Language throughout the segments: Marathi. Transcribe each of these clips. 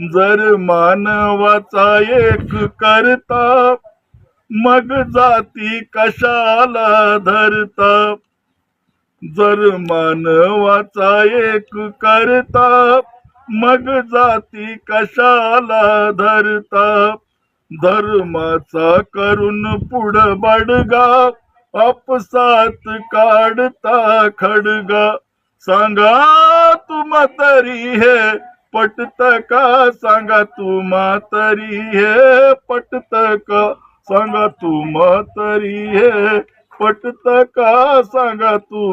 जर मानवाचा एक करता मग जाती कशाला धरता? जर मानवाचा एक करता मग जाती कशाला धरता? धर्माचा करून पुढ बडगा आपसात काढता खडगा. सांगा तुम तरी हे पटत का सांगा तू तरी हे पटत का सांगा तू तरी हे पटत का सांगा तू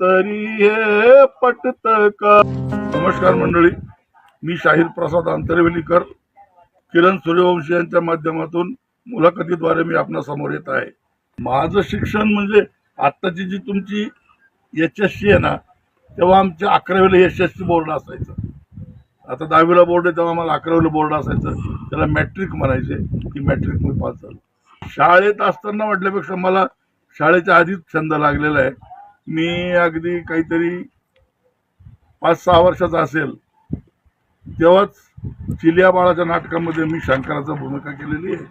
तरी हे पटत का नमस्कार मंडळी मी शाहीर प्रसाद आंतरवेलीकर किरण सूर्यवंशी यांच्या माध्यमातून मुलाखतीद्वारे मी आपल्यासमोर येत आहे. माझं शिक्षण म्हणजे आत्ताची जी तुमची एच एस सी आहे ना तेव्हा आमच्या अकरावीला एस एस सी बोर्ड असायचं. आता दहावीला बोर्ड आहे तेव्हा मला अकरावीला बोर्ड असायचं. त्याला मॅट्रिक म्हणायचे की मॅट्रिक मी पास झालो. शाळेत असताना म्हटल्यापेक्षा मला शाळेच्या आधीच छंद लागलेला आहे. मी अगदी काहीतरी पाच सहा वर्षाचा असेल तेव्हाच चिलिया बाळाच्या नाटकामध्ये मी शंकराचा भूमिका केलेली आहे.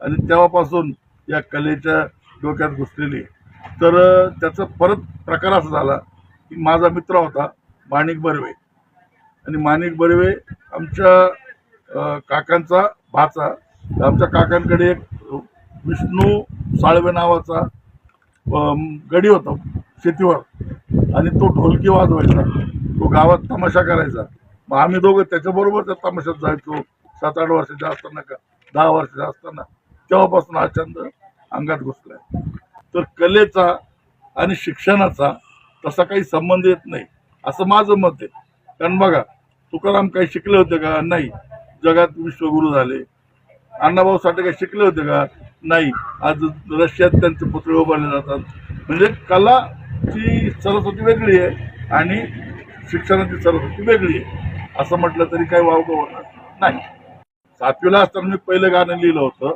आणि तेव्हापासून या कलेच्या डोक्यात घुसलेली आहे. तर त्याचा परत प्रकार असा झाला की माझा मित्र होता माणिक बर्वे. आणि माणिक बर्वे आमच्या काकांचा भाचा. आमच्या काकांकडे एक विष्णू साळवे नावाचा गडी होता शेतीवर. आणि तो ढोलकी वाजवायचा. तो गावात तमाशा करायचा. मग आम्ही दोघं त्याच्याबरोबर त्या तमाशात जायचो. सात आठ वर्षाचे असताना का दहा वर्षाचे असताना. तेव्हापासून हा छंद अंगात घुसलाय. तर कलेचा आणि शिक्षणाचा तसा काही संबंध येत नाही. असं माझं मत आहे. कारण बघा तुकाराम काही शिकले होते का? नाही. जगात विश्वगुरु झाले. अण्णाभाऊ साठे काही शिकले होते का? नाही. आज रशियात त्यांचे पुतळे उभारले जातात. म्हणजे कलाची सरस्वती वेगळी आहे आणि शिक्षणाची सरस्वती वेगळी आहे. असं म्हटलं तरी काही वावगं होणार? नाही. सातवीला असताना मी पहिलं गाणं लिहिलं होतं.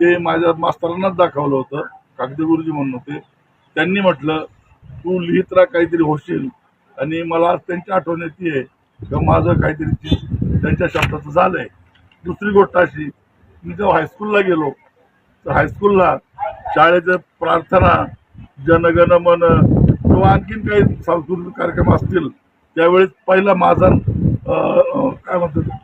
ते माझ्या मास्तरांनाच दाखवलं होतं. कागदे गुरुजी म्हणून होते. त्यांनी म्हटलं तू लिहित राहा काहीतरी होशील. आणि मला आज त्यांची आठवण येते. किंवा माझं काहीतरी त्यांच्या शब्दाचं झालंय. दुसरी गोष्ट अशी मी जेव्हा हायस्कूलला गेलो तर हायस्कूलला शाळेच्या प्रार्थना जनगण मन किंवा आणखीन काही सांस्कृतिक कार्यक्रम असतील त्यावेळेस पहिला माझा काय म्हणतात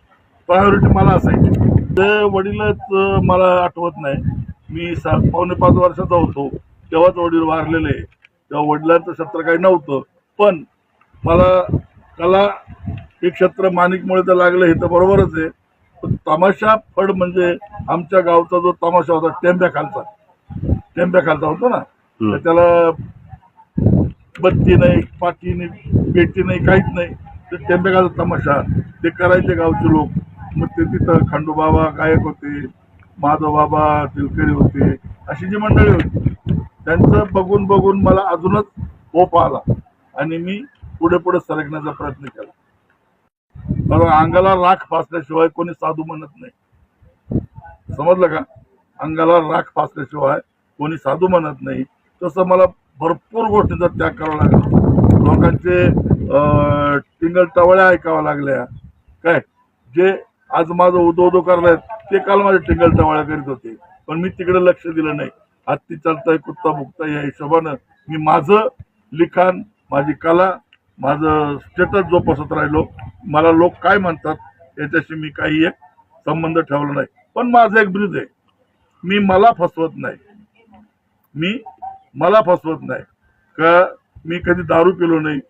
प्रायोरिटी मला असायची. ते वडीलच मला आठवत नाही. मी सा पावणे पाच वर्षाचा होतो तेव्हाच वडील वारलेले. तेव्हा वडिलांचं सत्र काही नव्हतं. पण मला कला हे क्षेत्र माणिकमुळे तर लागलं हे तर बरोबरच आहे. पण तमाशा फड म्हणजे आमच्या गावचा जो तमाशा होता टेंब्या खालचा. टेंब्या खालचा होता ना. तर त्याला बत्ती नाही पाटी नाही पेटी नाही काहीच नाही. ते टेंबेगावचा तमाशा. ते करायचे गावचे लोक. मग ते तिथं खंडूबाबा गायक होते माधव बाबा तिलकरी होते अशी जी मंडळी होती. त्यांचं बघून बघून मला अजूनच ओप आला. आणि मी पुढे पुढे सरकण्याचा प्रयत्न केला. कारण अंगाला राख फासल्याशिवाय कोणी साधू म्हणत नाही. समजलं का? अंगाला राख फासल्याशिवाय कोणी साधू म्हणत नाही. तसं मला भरपूर गोष्टींचा त्याग करावा लागला. लोकांचे टिंगल टवळ्या ऐकाव्या लागल्या. काय? जे आज माझं उदो उदो करलायत ते काल माझे टिंगल टवळ्या करीत होते. पण मी तिकडे लक्ष दिलं नाही. हत्ती चालताय कुत्ता भुकताय या हिशोबानं मी माझं लिखाण माझी कला माझं स्टेटस जोपासत राहिलो. मला लोक काय म्हणतात याच्याशी मी काही एक संबंध ठेवला नाही. पण माझं एक ब्रिज आहे. मी मला फसवत नाही. मी मला फसवत नाही. का मी कधी दारू पिलो नाही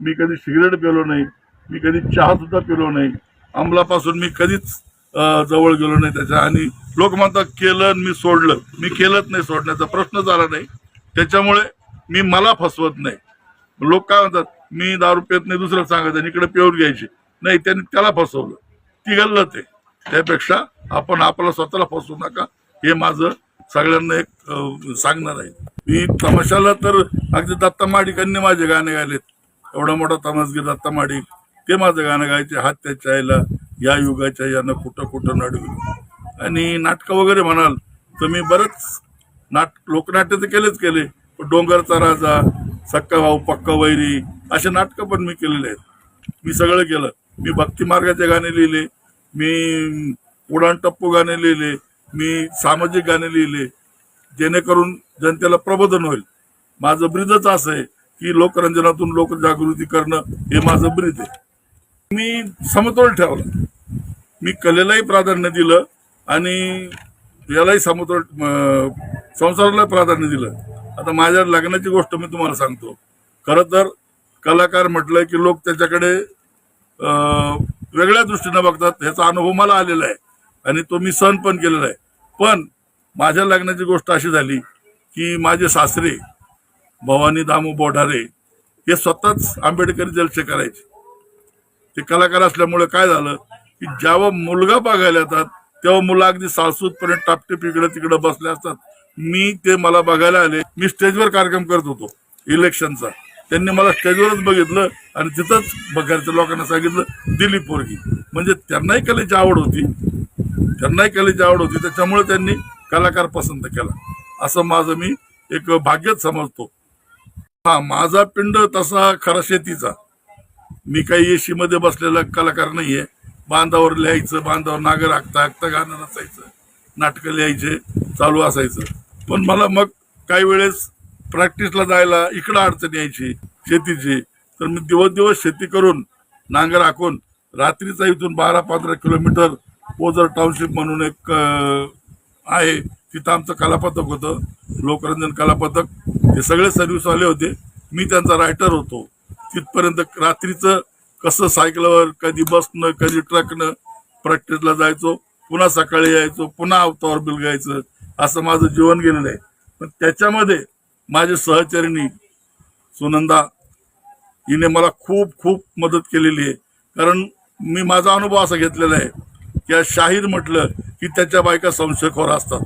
मी कधी सिगरेट पिलो नाही मी कधी चहा सुद्धा पिलो नाही. अंमलापासून मी कधीच जवळ गेलो नाही त्याच्या. आणि लोक म्हणतात केलं आणि मी सोडलं. मी केलंच नाही सोडण्याचा प्रश्न झाला नाही. त्याच्यामुळे मी मला फसवत नाही. लोक काय म्हणतात मी दारू पित नाही दुसरं सांगायचं आणि इकडे पेवर घ्यायची. नाही त्याने त्याला फसवलं. ती गल्लत ते. त्यापेक्षा आपण आपला स्वतःला फसवू नका. हे माझं सगळ्यांना एक सांगणार आहे. मी तमाशाला तर अगदी दत्ता माडिकांनी माझे गाणे गायलेत. एवढा मोठा तमासगी दत्ता माडिक ते माझं गाणं गायचे हात त्याच्या आईला या युगाच्या यानं कुठं कुठं नडवी. आणि नाटकं वगैरे म्हणाल तर मी बरंच नाट लोकनाट्य तर केलेच केले. पण डोंगरचा राजा सक्का भाऊ पक्का वैरी असे नाटकं पण मी केलेले आहेत. मी सगळं केलं. मी भक्ती मार्गाचे गाणे लिहिले. मी उडाण टप्पू गाणे लिहिले. मी सामाजिक गाणे लिहिले. जेणेकरून जनतेला प्रबोधन होईल. माझं ब्रीदच असं आहे की लोकरंजनातून लोकजागृती करणं हे माझं ब्रीद आहे. मी समतोल ठेवला. मी कलेलाही प्राधान्य दिलं आणि यालाही समतोल संसाराला प्राधान्य दिलं. आता माझ्या लग्नाची गोष्ट मी तुम्हाला सांगतो. खरं तर कलाकार म्हटलं की लोक त्याच्याकडे वेगळ्या दृष्टीने बघतात. ह्याचा अनुभव मला आलेला आहे. आणि तो मी सहन पण केलेला आहे. पण माझ्या लग्नाची गोष्ट अशी झाली की माझे सासरे भवानी दामू बोढारे हे स्वतःच आंबेडकरी जलसे करायचे ते कलाकार असल्यामुळे काय झालं की जेव्हा मुलगा बघायला येतात तेव्हा मुलं अगदी सासूतपर्यंत टापटीप इकडे तिकडे बसले असतात. मी ते मला बघायला आले. मी स्टेजवर कार्यक्रम करत होतो इलेक्शनचा. त्यांनी मला स्टेजवरच बघितलं आणि तिथंच घरच्या लोकांना सांगितलं दिली पोरगी. म्हणजे त्यांनाही कलेची आवड होती. त्यांनाही कलेची आवड होती. त्याच्यामुळे त्यांनी कलाकार पसंत केला. असं माझं मी एक भाग्यच समजतो. हा माझा पिंड तसा खरा शेतीचा. मी काही येशीमध्ये बसलेला कलाकार नाहीये. बांधावर लिहायचं बांधावर नागर आखता आखता गाणं नसायचं नाटकं लिहायचे चालू असायचं. पण मला मग काही वेळेस प्रॅक्टिसला जायला इकडं अडचण यायची शेतीची. तर मी दिवस दिवस शेती करून नांगर आखून रात्रीचा इथून बारा पंधरा किलोमीटर ओझर टाउनशिप म्हणून एक आहे. तिथं आमचं कलापथक होतं लोकरंजन कलापथक. हे सगळे सर्व्हिसवाले होते. मी त्यांचा रायटर होतो. तिथपर्यंत रात्रीचं कसं सायकलवर कधी बसनं कधी ट्रकनं प्रॅक्टिसला जायचो पुन्हा सकाळी यायचो पुन्हा अवतावर बिल गायचं असं माझं जीवन गेलेलं आहे. पण त्याच्यामध्ये माझे सहचरिणी सुनंदा हिने मला खूप खूप मदत केलेली आहे. कारण मी माझा अनुभव असा घेतलेला आहे की शाहीर म्हटलं की त्याच्या बायका संशयखोर असतात.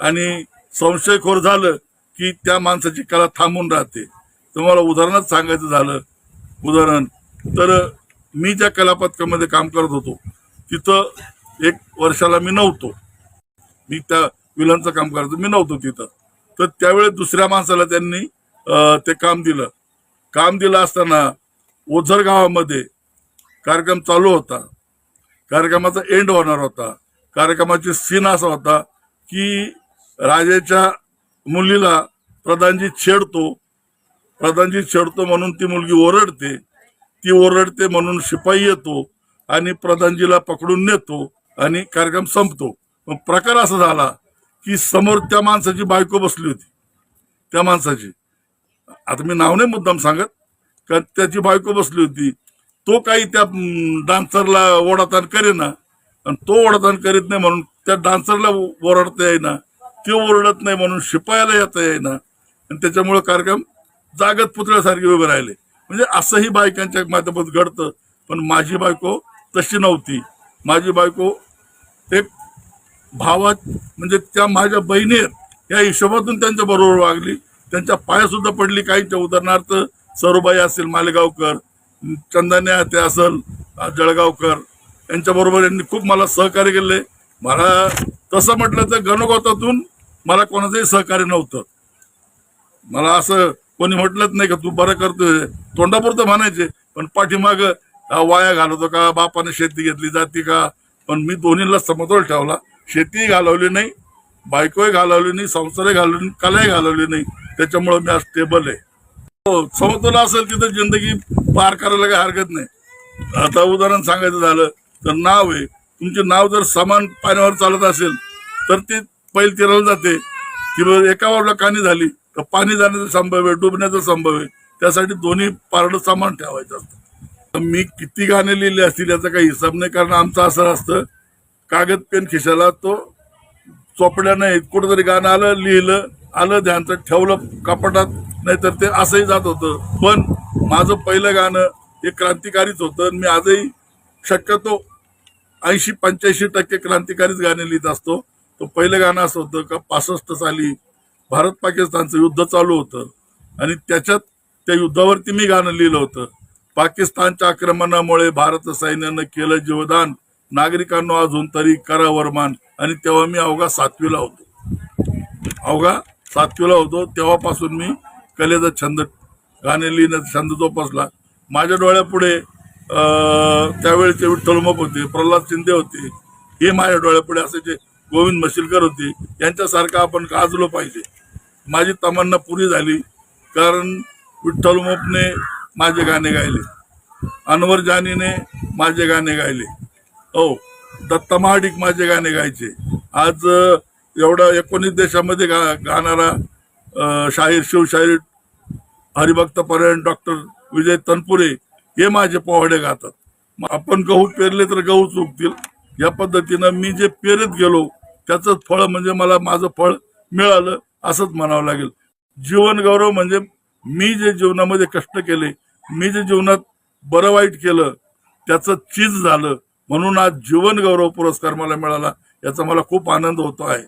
आणि संशयखोर झालं की त्या माणसाची कला थांबून राहते. तुम्हाला उदाहरणच सांगायचं झालं उदाहरण तर मी ज्या कलापथकामध्ये काम करत होतो तिथं एक वर्षाला मी नव्हतो. मी त्या विलांचं काम करायचो मी नव्हतो तिथं. तर त्यावेळेस दुसऱ्या माणसाला त्यांनी ते काम दिलं. काम दिलं असताना ओझर गावामध्ये कार्यक्रम चालू होता. कार्यक्रमाचा एंड होणार होता. कार्यक्रमाची सीन असा होता की राजाच्या मुलीला प्रधानजी छेडतो. प्रधानजी छेडतो म्हणून ती मुलगी ओरडते. ती ओरडते म्हणून शिपाई येतो आणि प्रधानजीला पकडून नेतो आणि कार्यक्रम संपतो. मग प्रकार असा झाला की समोर त्या माणसाची बायको बसली होती. त्या माणसाची. आता मी नाव नाही मुद्दाम सांगत का त्याची बायको बसली होती. तो काही त्या डान्सरला ओढाताण करेना. आणि तो ओढाताण करीत नाही म्हणून त्या डान्सरला ओरडता येईना. ते ओरडत नाही म्हणून शिपायाला येता येईना. आणि त्याच्यामुळे कार्यक्रम जागत पुतळ्यासारखे उभे राहिले. म्हणजे असंही बायकांच्या माध्यमात घडतं. पण माझी बायको तशी नव्हती. माझी बायको एक भावात म्हणजे त्या माझ्या बहिणी या हिशोबातून त्यांच्या बरोबर वागली. त्यांच्या पायासुद्धा पडली काहींच्या उदाहरणार्थ सरुबाई असेल मालेगावकर चंदन्या ते असेल जळगावकर यांच्याबरोबर यांनी खूप मला सहकार्य केले. मला तसं म्हटलं तर गणगोतातून मला कोणाचंही सहकार्य नव्हतं. मला असं कोणी म्हटलंच नाही का तू बरं करतोय. तोंडापुरतं म्हणायचे पण पाठीमाग वाया घालवतो का? बापाने शेती घेतली जाती का? पण मी दोन्हीला समतोल ठेवला. शेतीही घालवली नाही बायकोही घालवली नाही संसारही घालवली कलाही घालवली नाही. त्याच्यामुळे मी आज स्टेबल आहे. हो समतोल असेल तिथं जिंदगी पार करायला काही हरकत नाही. आता उदाहरण सांगायचं झालं तर नाव आहे. तुमचे नाव जर समान पाण्यावर चालत असेल तर ते पैल तिराला जाते. ती एका बाजूला कानी झाली तर पाणी जाण्याचा संभव आहे डुबण्याचा संभव आहे. त्यासाठी दोन्ही पारडं समान ठेवायचं असतं. मी किती गाणे लिहिले असतील याचा काही हिसाब नाही कारण आमचं असं असतं कागद पेन खिशाला तो चोपड्या नाही कुठंतरी गाणं आलं लिहिलं आलं ध्यानचं ठेवलं कपाटात नाहीतर ते असंही जात होतं. पण माझं पहिलं गाणं हे क्रांतिकारीच होतं आणि मी आजही शक्यतो ऐंशी पंच्याऐंशी टक्के क्रांतिकारीच गाणे लिहित असतो. तो पहिलं गाणं असं होतं का पासष्ट साली भारत पाकिस्तानचं युद्ध चालू होतं आणि त्याच्यात त्या युद्धावरती मी गाणं लिहिलं होतं. पाकिस्तानच्या आक्रमणामुळे भारत सैन्यानं केलं जीवदान. नागरिकांना अजून तरी करा मान आणि तेव्हा मी अवघा सातवीला होतो. अवघा सातवीला होतो. तेव्हापासून मी कलेचा छंद गाणे लिहिण्याचा छंद जोपासला. माझ्या डोळ्यापुढे त्यावेळेचे विठ्ठल मोप होते. प्रल्हाद शिंदे होते. हे माझ्या डोळ्यापुढे असायचे गोविंद मशिलकर होते यांच्यासारखं आपण गाजलो पाहिजे? माझी तमन्ना पुरी झाली कारण विठ्ठल मोपने माझे गाणे गायले. अनवर जानीने माझे गाणे गायले. हो दत्ता महाडिक माझे गाणे गायचे. आज एवढा एकोणीस देशामध्ये गा गाणारा शाहीर शिवशाहीर हरिभक्त पर्यटन डॉक्टर विजय तनपुरे हे माझे पोवाडे गातात. मग आपण गहू पेरले तर गहू चुकतील. या पद्धतीनं मी जे पेरत गेलो त्याचंच फळ म्हणजे मला माझं फळ मिळालं असंच म्हणावं लागेल. जीवन गौरव म्हणजे मी जे जीवनामध्ये कष्ट केले मी जे जीवनात बरं वाईट केलं त्याचं चीज झालं म्हणून आज जीवन गौरव पुरस्कार मला मिळाला याचा मला खूप आनंद होतो आहे.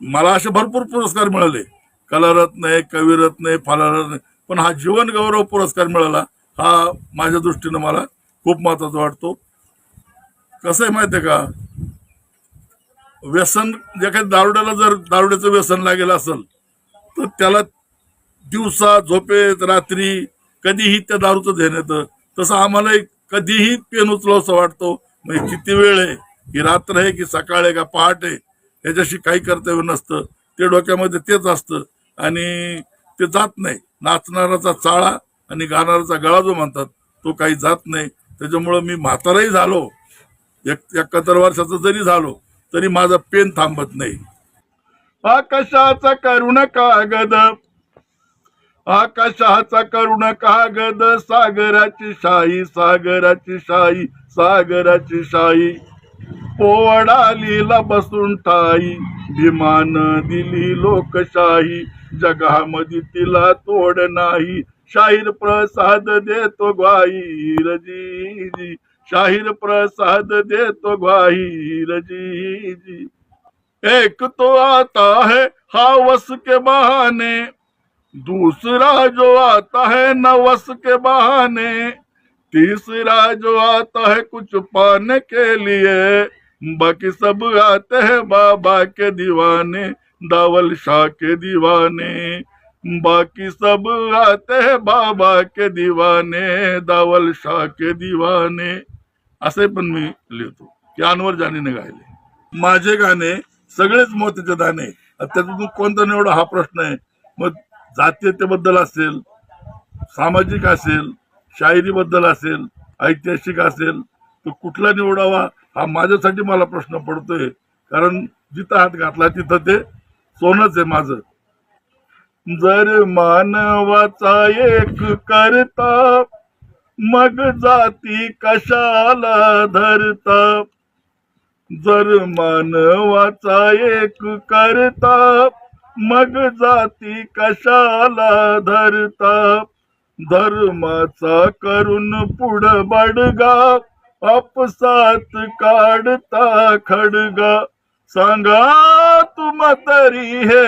मला असे भरपूर पुरस्कार मिळाले. कलारत्न आहे कविरत्न आहे फलारत्न पण हा जीवन गौरव पुरस्कार मिळाला हा माझ्या दृष्टीनं मला खूप महत्त्वाचा वाटतो. कसं आहे माहितीये का? व्यसन जे काही दारुड्याला जर दारुड्याचं व्यसन लागेल असेल तर त्याला दिवसा झोपेत रात्री कधीही त्या दारूचं ध्यान येतं. तसं आम्हाला एक कधीही पेन उचलावसं वाटतो. म्हणजे किती वेळ आहे? की रात्र आहे की सकाळ आहे का पहाट आहे? याच्याशी काही कर्तव्य नसतं. ते डोक्यामध्ये तेच असतं. आणि ते जात नाही. नाचणाराचा चाळा आणि गाणाराचा गळा जो म्हणतात तो काही जात नाही. त्याच्यामुळं मी म्हाताराही झालो. एक एकाहत्तर वर्षाचा जरी झालो तरी माझा पेन थांबत नाही. आकाशाचा करुण कागद आकाशाचा करुण कागद सागराची शाही सागराची शाही सागराची शाही पोवडालीला बसून ठाई. विमान दिली लोकशाही. जगामध्ये तिला तोड नाही. शाहीर प्रसाद देतो ग्वाही रजी जी शाहीर प्रसाद देतो ग्वाही रजी जी एक तो आता है हावस के बहाने. दूसरा जो आता है नवस के बहाने. तीसरा जो आता है कुछ पाने के लिए बाकी सब आते हैं बाबा के दीवाने दावल शाह के दीवाने। बाकी सब आते हैं बाबा के दीवाने दावल शाह के दीवाने। असे पण मी लिहितो. की अनवर जानीने गायले. माझे गाणे सगळेच मोत्याचे दाणे त्यातून कोणता निवडा हा प्रश्न आहे? मग जातीयतेबद्दल असेल सामाजिक असेल शायरीबद्दल असेल ऐतिहासिक असेल तर कुठला निवडावा हा माझ्यासाठी मला प्रश्न पडतोय. कारण जिथं हात घातला तिथं ते सोनच आहे माझं. जर मानवाचा एक करता मग जाती कशाला धरता? जर मानवाचा एक करता मग जाती कशाला धरता? धर्माचा करून पुढ बडगा आपसात काढता खडगा. सांगा तुम्हा तरी हे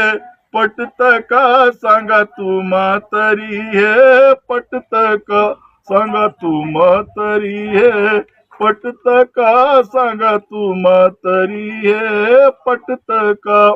पटत का? सांगा तुम्हा तरी हे पटत का? सांगा तुम्हा तरी हे पटत का? सांगा तुम्हा तरी हे पटत का?